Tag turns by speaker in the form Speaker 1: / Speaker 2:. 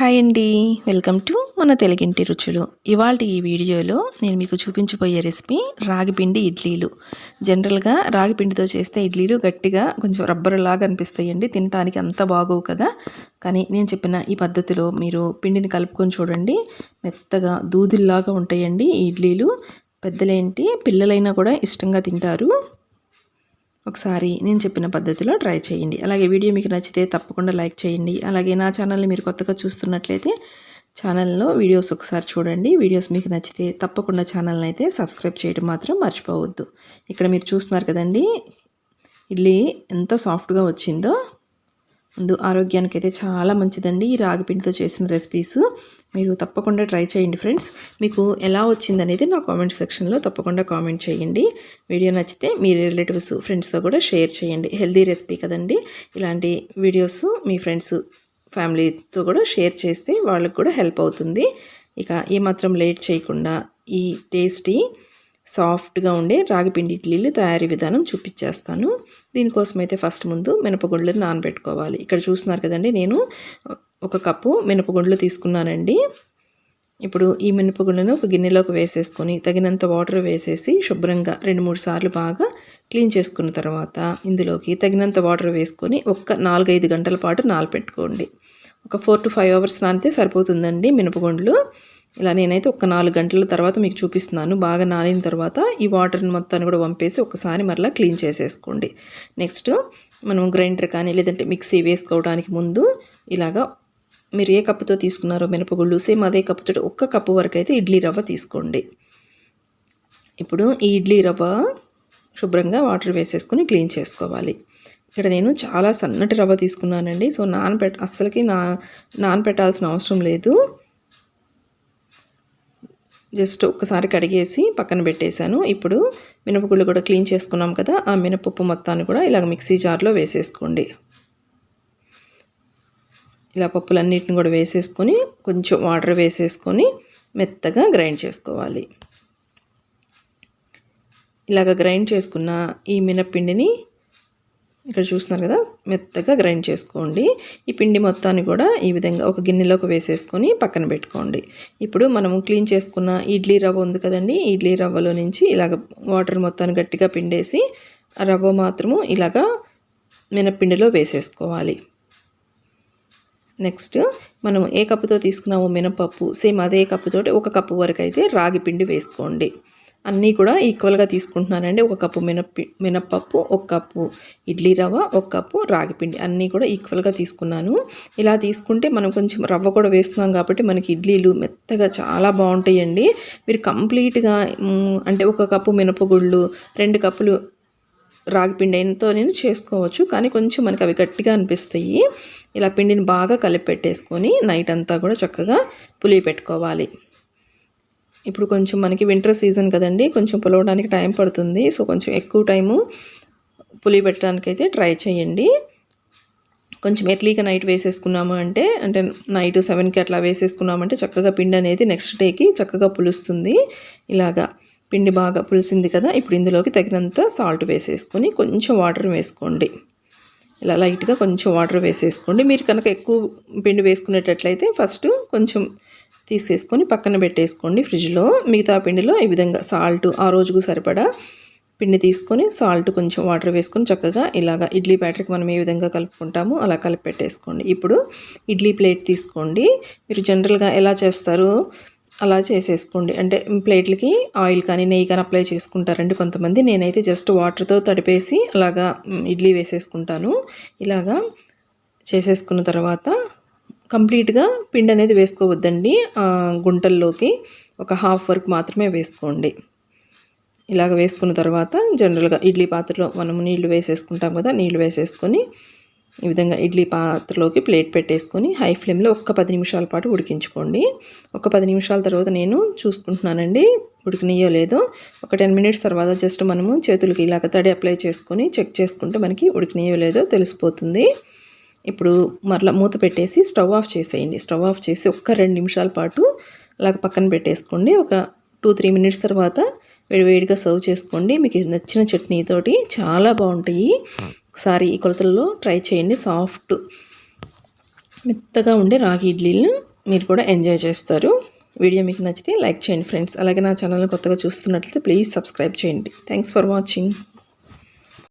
Speaker 1: Hi అండి. Welcome to మన తెలుగింటి రుచులు. ఇవాళ ఈ వీడియోలో నేను మీకు చూపించబోయే రెసిపీ రాగిపిండి ఇడ్లీలు. జనరల్గా రాగిపిండితో చేస్తే ఇడ్లీలు గట్టిగా కొంచెం రబ్బర్ లాగా అనిపిస్తాయండి. తినడానికి అంత బాగోవు కదా. కానీ నేను చెప్పిన ఈ పద్ధతిలో మీరు పిండిని కలుపుకొని చూడండి. మెత్తగా దూదిల్లాగా ఉంటాయండి ఈ ఇడ్లీలు. పెద్దలేంటి పిల్లలైనా కూడా ఇష్టంగా తింటారు. ఒకసారి నేను చెప్పిన పద్ధతిలో ట్రై చేయండి. అలాగే వీడియో మీకు నచ్చితే తప్పకుండా లైక్ చేయండి. అలాగే నా ఛానల్ని మీరు కొత్తగా చూస్తున్నట్లయితే ఛానల్లో వీడియోస్ ఒకసారి చూడండి. వీడియోస్ మీకు నచ్చితే తప్పకుండా ఛానల్ని అయితే సబ్స్క్రైబ్ చేయడం మాత్రం మర్చిపోవద్దు. ఇక్కడ మీరు చూస్తున్నారు కదండి ఇడ్లీ ఎంత సాఫ్ట్గా వచ్చిందో. ఆరోగ్యానికి అయితే చాలా మంచిదండి ఈ రాగి పిండితో చేసిన రెసిపీస్ మీరు తప్పకుండా ట్రై చేయండి ఫ్రెండ్స్ మీకు ఎలా వచ్చిందనేది నా కామెంట్ సెక్షన్లో తప్పకుండా కామెంట్ చేయండి. వీడియో నచ్చితే మీ రిలేటివ్స్ ఫ్రెండ్స్తో కూడా షేర్ చేయండి. హెల్దీ రెసిపీ కదండి. ఇలాంటి వీడియోస్ మీ ఫ్రెండ్స్ ఫ్యామిలీతో కూడా షేర్ చేస్తే వాళ్ళకి కూడా హెల్ప్ అవుతుంది. ఇక ఏమాత్రం లేట్ చేయకుండా ఈ టేస్టీ సాఫ్ట్గా ఉండే రాగిపిండి ఇడ్లీలు తయారీ విధానం చూపించేస్తాను. దీనికోసం అయితే ఫస్ట్ ముందు మినపగుండ్లను నానబెట్టుకోవాలి. ఇక్కడ చూస్తున్నారు కదండి నేను ఒక కప్పు మినపగుండ్లు తీసుకున్నానండి. ఇప్పుడు ఈ మినపగుండ్లను ఒక గిన్నెలోకి వేసేసుకొని తగినంత వాటర్ వేసేసి శుభ్రంగా రెండు మూడు సార్లు బాగా క్లీన్ చేసుకున్న తర్వాత ఇందులోకి తగినంత వాటర్ వేసుకొని ఒక్క నాలుగైదు గంటల పాటు నానపెట్టుకోండి ఒక ఫోర్ టు ఫైవ్ అవర్స్ నానితే సరిపోతుందండి మినపగుండ్లు. ఇలా నేనైతే ఒక నాలుగు గంటల తర్వాత మీకు చూపిస్తున్నాను. బాగా నానిన తర్వాత ఈ వాటర్ని మొత్తాన్ని కూడా పంపేసి ఒకసారి మరలా క్లీన్ చేసేసుకోండి. నెక్స్ట్ మనం గ్రైండర్ కానీ లేదంటే మిక్సీ వేసుకోవడానికి ముందు ఇలాగా మీరు ఏ కప్పుతో తీసుకున్నారో మినపగుళ్ళు సేమ్ అదే కప్పుతో ఒక్క కప్పు వరకు అయితే ఇడ్లీ రవ్వ తీసుకోండి. ఇప్పుడు ఈ ఇడ్లీ రవ్వ శుభ్రంగా వాటర్ వేసేసుకొని క్లీన్ చేసుకోవాలి. ఇక్కడ నేను చాలా సన్నటి రవ్వ తీసుకున్నానండి. సో నానపెట్ అస్సలకి నా నానపెట్టాల్సిన అవసరం లేదు. జస్ట్ ఒక్కసారి కడిగేసి పక్కన పెట్టేశాను. ఇప్పుడు మినపగుళ్ళు కూడా క్లీన్ చేసుకున్నాం కదా ఆ మినపప్పు మొత్తాన్ని కూడా ఇలాగ మిక్సీ జార్లో వేసేసుకోండి. ఇలా పప్పులన్నిటిని కూడా వేసేసుకొని కొంచెం వాటర్ వేసేసుకొని మెత్తగా గ్రైండ్ చేసుకోవాలి. ఇలాగ గ్రైండ్ చేసుకున్న ఈ మినప్పిండిని ఇక్కడ చూస్తున్నారు కదా మెత్తగా గ్రైండ్ చేసుకోండి. ఈ పిండి మొత్తాన్ని కూడా ఈ విధంగా ఒక గిన్నెలోకి వేసేసుకొని పక్కన పెట్టుకోండి. ఇప్పుడు మనము క్లీన్ చేసుకున్న ఇడ్లీ రవ్వ ఉంది కదండి ఇడ్లీ రవ్వలో నుంచి ఇలాగ వాటర్ మొత్తాన్ని గట్టిగా పిండేసి ఆ రవ్వ మాత్రము ఇలాగా మినప్పిండిలో వేసేసుకోవాలి. నెక్స్ట్ మనం ఏ కప్పుతో తీసుకున్నామో మినపప్పు సేమ్ అదే కప్పుతోటి ఒక కప్పు వరకు అయితే రాగి పిండి వేసుకోండి. అన్నీ కూడా ఈక్వల్గా తీసుకుంటున్నానండి. ఒక కప్పు మినప్పి మినప్పప్పు ఒక కప్పు ఇడ్లీ రవ్వ ఒక కప్పు రాగిపిండి అన్నీ కూడా ఈక్వల్గా తీసుకున్నాను. ఇలా తీసుకుంటే మనం కొంచెం రవ్వ కూడా వేస్తున్నాం కాబట్టి మనకి ఇడ్లీలు మెత్తగా చాలా బాగుంటాయండి. మీరు కంప్లీట్గా అంటే ఒక కప్పు మినపగుళ్ళు రెండు కప్పులు రాగిపిండి ఎంతో నేను చేసుకోవచ్చు. కానీ కొంచెం మనకి అవి గట్టిగా అనిపిస్తాయి. ఇలా పిండిని బాగా కలిపి పెట్టేసుకొని నైట్ అంతా కూడా చక్కగా పులి పెట్టుకోవాలి ఇప్పుడు కొంచెం మనకి వింటర్ సీజన్ కదండి కొంచెం పులవడానికి టైం పడుతుంది. సో కొంచెం ఎక్కువ టైము పులి పెట్టడానికి అయితే ట్రై చేయండి. కొంచెం ఎర్లీగా నైట్ వేసేసుకున్నాము అంటే అంటే నైట్ సెవెన్కి అట్లా వేసేసుకున్నామంటే చక్కగా పిండి అనేది నెక్స్ట్ డేకి చక్కగా పులుస్తుంది. ఇలాగా పిండి బాగా పులిసింది కదా ఇప్పుడు ఇందులోకి తగినంత సాల్ట్ వేసేసుకొని కొంచెం వాటర్ వేసుకోండి. ఇలా లైట్గా కొంచెం వాటర్ వేసేసుకోండి. మీరు కనుక ఎక్కువ పిండి వేసుకునేటట్లయితే ఫస్ట్ కొంచెం తీసేసుకొని పక్కన పెట్టేసుకోండి ఫ్రిడ్జ్లో. మిగతా పిండిలో ఈ విధంగా సాల్ట్ ఆ రోజుకు సరిపడా పిండి తీసుకొని సాల్ట్ కొంచెం వాటర్ వేసుకొని చక్కగా ఇలాగా ఇడ్లీ బ్యాటర్కి మనం ఏ విధంగా కలుపుకుంటామో అలా కలిపి పెట్టేసుకోండి ఇప్పుడు ఇడ్లీ ప్లేట్ తీసుకోండి. మీరు జనరల్గా ఎలా చేస్తారు? అలా చేసేసుకోండి. అంటే ప్లేట్లకి ఆయిల్ కానీ నెయ్యి కానీ అప్లై చేసుకుంటారండి కొంతమంది. నేనైతే జస్ట్ వాటర్తో తడిపేసి అలాగా ఇడ్లీ వేసేసుకుంటాను. ఇలాగా చేసేసుకున్న తర్వాత కంప్లీట్గా పిండి అనేది వేసుకోవద్దండి. గుంటల్లోకి ఒక హాఫ్ వరకు మాత్రమే వేసుకోండి. ఇలాగ వేసుకున్న తర్వాత జనరల్గా ఇడ్లీ పాత్రలో మనం నీళ్ళు వేసేసుకుంటాం కదా నీళ్ళు వేసేసుకొని ఈ విధంగా ఇడ్లీ పాత్రలోకి ప్లేట్ పెట్టేసుకొని హై ఫ్లేమ్లో ఒక్క పది నిమిషాల పాటు ఉడికించుకోండి. ఒక పది నిమిషాల తర్వాత నేను చూసుకుంటున్నానండి. ఉడికినయో లేదో ఒక టెన్ మినిట్స్ తర్వాత జస్ట్ మనము చేతులకి ఇలాగ తడి అప్లై చేసుకొని చెక్ చేసుకుంటే మనకి ఉడికినయో లేదో తెలిసిపోతుంది. ఇప్పుడు మరలా మూత పెట్టేసి స్టవ్ ఆఫ్ చేసేయండి. స్టవ్ ఆఫ్ చేసి ఒక్క రెండు నిమిషాల పాటు అలాగ పక్కన పెట్టేసుకోండి. ఒక టూ త్రీ మినిట్స్ తర్వాత వేడివేడిగా సర్వ్ చేసుకోండి. మీకు నచ్చిన చట్నీతోటి చాలా బాగుంటాయి. ఒకసారి ఈ కొలతల్లో ట్రై చేయండి. సాఫ్ట్ మెత్తగా ఉండే రాగి ఇడ్లీలు మీరు కూడా ఎంజాయ్ చేస్తారు. వీడియో మీకు నచ్చితే లైక్ చేయండి ఫ్రెండ్స్. అలాగే నా ఛానల్ని కొత్తగా చూస్తున్నట్లయితే ప్లీజ్ సబ్స్క్రైబ్ చేయండి. Thanks for watching.